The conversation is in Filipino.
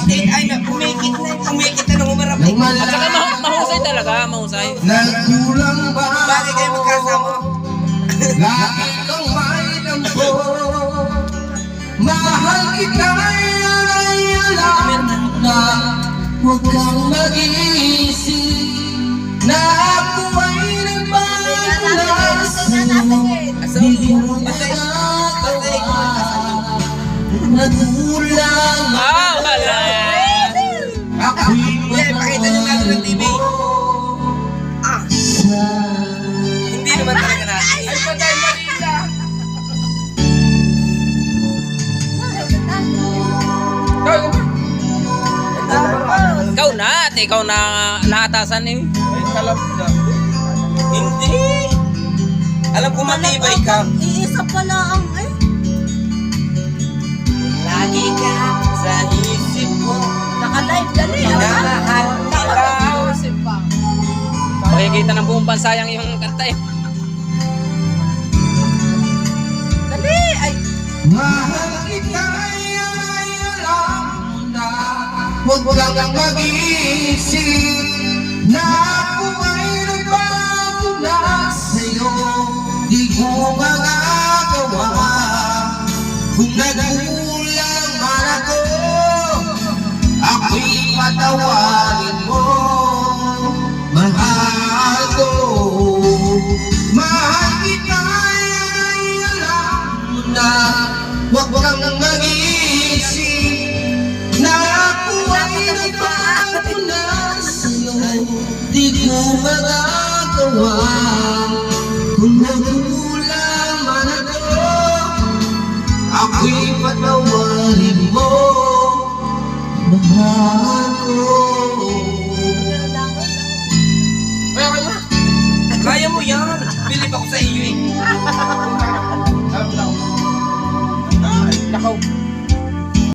Umikit, ay na, umikit na, umikit na nung umarap. At saka ma- mahusay talaga, mahusay. Nagkulang ba Bagay kayo magkasama. Lagi kang may dampo Mahal kita ay alam na Huwag kang mag-iisip Na ako ay nagpapalalas sa'yo Di mo nagagawa Nagulang Ikaw na, at ikaw na lahatasan eh. Ay, kalap na. Hindi. Alam ko matibay ka. Iisa pala ang eh. Lagi ka sa isip ko. Naka-live dali. ah. Minamahal ikaw. Makikita ng buong bansayang yung kanta eh. Dali. Ay, Mahal Huwag kang mag-iisip Na ako ay nagbago na sa'yo. Di ko magagawa. Kung nagkulang man ako Ako'y patawarin mo. Mahal ko Mahal kita ay alam mo na. Huwag kang mag-iisip Di ko magagawa. Kung nagkulang man ako Ako'y patawarin mo. Mahal